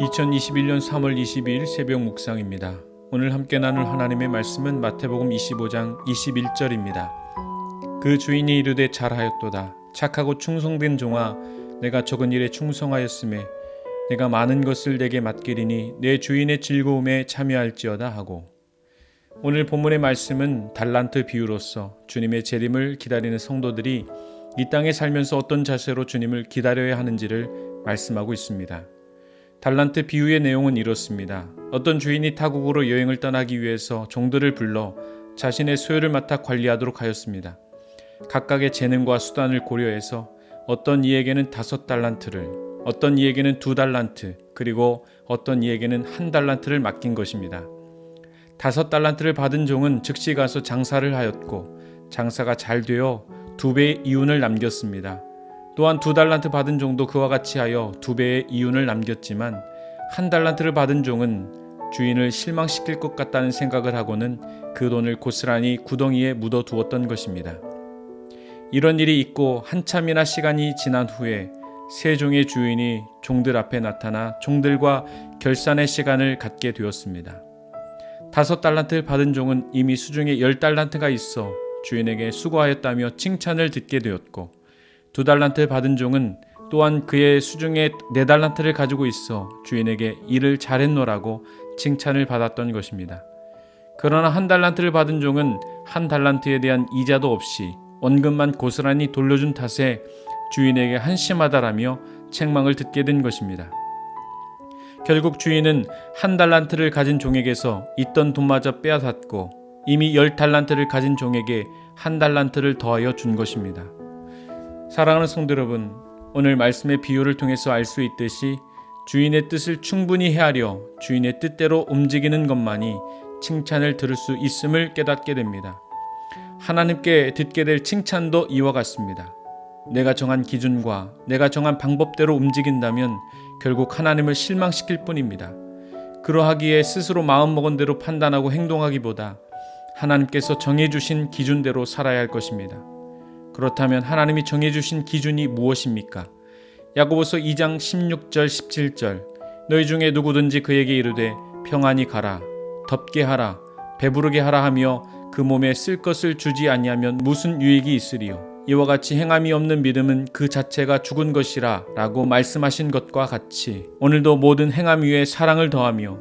2021년 3월 22일 새벽 묵상입니다. 오늘 함께 나눌 하나님의 말씀은 마태복음 25장 21절입니다. 그 주인이 이르되 잘하였도다. 착하고 충성된 종아, 내가 적은 일에 충성하였음에 내가 많은 것을 내게 맡기리니 내 주인의 즐거움에 참여할지어다 하고 오늘 본문의 말씀은 달란트 비유로서 주님의 재림을 기다리는 성도들이 이 땅에 살면서 어떤 자세로 주님을 기다려야 하는지를 말씀하고 있습니다. 달란트 비유의 내용은 이렇습니다. 어떤 주인이 타국으로 여행을 떠나기 위해서 종들을 불러 자신의 소유를 맡아 관리하도록 하였습니다. 각각의 재능과 수단을 고려해서 어떤 이에게는 다섯 달란트를, 어떤 이에게는 두 달란트, 그리고 어떤 이에게는 한 달란트를 맡긴 것입니다. 다섯 달란트를 받은 종은 즉시 가서 장사를 하였고 장사가 잘 되어 두 배의 이윤을 남겼습니다. 또한 두 달란트 받은 종도 그와 같이 하여 두 배의 이윤을 남겼지만 한 달란트를 받은 종은 주인을 실망시킬 것 같다는 생각을 하고는 그 돈을 고스란히 구덩이에 묻어 두었던 것입니다. 이런 일이 있고 한참이나 시간이 지난 후에 세 종의 주인이 종들 앞에 나타나 종들과 결산의 시간을 갖게 되었습니다. 다섯 달란트를 받은 종은 이미 수중에 열 달란트가 있어 주인에게 수고하였다며 칭찬을 듣게 되었고 두 달란트 받은 종은 또한 그의 수중에 네 달란트를 가지고 있어 주인에게 일을 잘했노라고 칭찬을 받았던 것입니다. 그러나 한 달란트를 받은 종은 한 달란트에 대한 이자도 없이 원금만 고스란히 돌려준 탓에 주인에게 한심하다라며 책망을 듣게 된 것입니다. 결국 주인은 한 달란트를 가진 종에게서 있던 돈마저 빼앗았고 이미 열 달란트를 가진 종에게 한 달란트를 더하여 준 것입니다. 사랑하는 성도 여러분, 오늘 말씀의 비유를 통해서 알 수 있듯이 주인의 뜻을 충분히 헤아려 주인의 뜻대로 움직이는 것만이 칭찬을 들을 수 있음을 깨닫게 됩니다. 하나님께 듣게 될 칭찬도 이와 같습니다. 내가 정한 기준과 내가 정한 방법대로 움직인다면 결국 하나님을 실망시킬 뿐입니다. 그러하기에 스스로 마음먹은 대로 판단하고 행동하기보다 하나님께서 정해주신 기준대로 살아야 할 것입니다. 그렇다면 하나님이 정해주신 기준이 무엇입니까? 야고보서 2장 16절 17절 너희 중에 누구든지 그에게 이르되 평안히 가라 덥게 하라 배부르게 하라 하며 그 몸에 쓸 것을 주지 아니하면 무슨 유익이 있으리요 이와 같이 행함이 없는 믿음은 그 자체가 죽은 것이라 라고 말씀하신 것과 같이 오늘도 모든 행함 위에 사랑을 더하며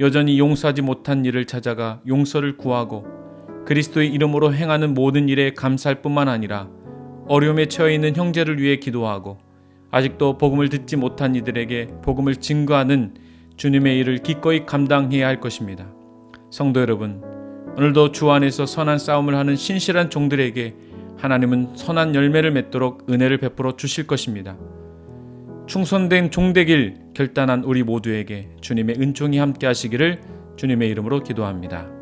여전히 용서하지 못한 일을 찾아가 용서를 구하고 그리스도의 이름으로 행하는 모든 일에 감사할 뿐만 아니라 어려움에 처해 있는 형제를 위해 기도하고 아직도 복음을 듣지 못한 이들에게 복음을 증거하는 주님의 일을 기꺼이 감당해야 할 것입니다. 성도 여러분, 오늘도 주 안에서 선한 싸움을 하는 신실한 종들에게 하나님은 선한 열매를 맺도록 은혜를 베풀어 주실 것입니다. 충성된 종되길 결단한 우리 모두에게 주님의 은총이 함께 하시기를 주님의 이름으로 기도합니다.